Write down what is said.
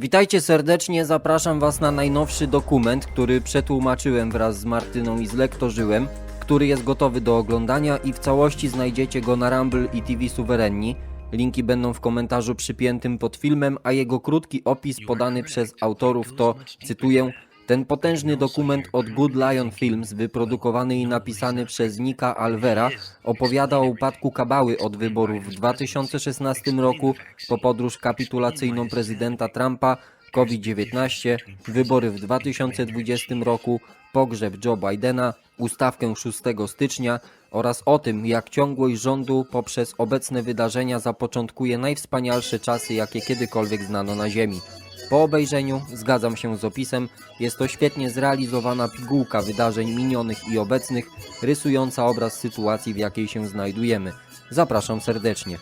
Witajcie serdecznie, zapraszam Was na najnowszy dokument, który przetłumaczyłem wraz z Martyną i zlektorzyłem, który jest gotowy do oglądania i w całości znajdziecie go na Rumble i TV Suwerenni. Linki będą w komentarzu przypiętym pod filmem, a jego krótki opis podany przez autorów to, cytuję, ten potężny dokument od Good Lion Films, wyprodukowany i napisany przez Nika Alvera, opowiada o upadku kabały od wyborów w 2016 roku, po podróż kapitulacyjną prezydenta Trumpa, COVID-19, wybory w 2020 roku, pogrzeb Joe Bidena, ustawkę 6 stycznia oraz o tym, jak ciągłość rządu poprzez obecne wydarzenia zapoczątkuje najwspanialsze czasy, jakie kiedykolwiek znano na Ziemi. Po obejrzeniu zgadzam się z opisem. Jest to świetnie zrealizowana pigułka wydarzeń minionych i obecnych, rysująca obraz sytuacji, w jakiej się znajdujemy. Zapraszam serdecznie.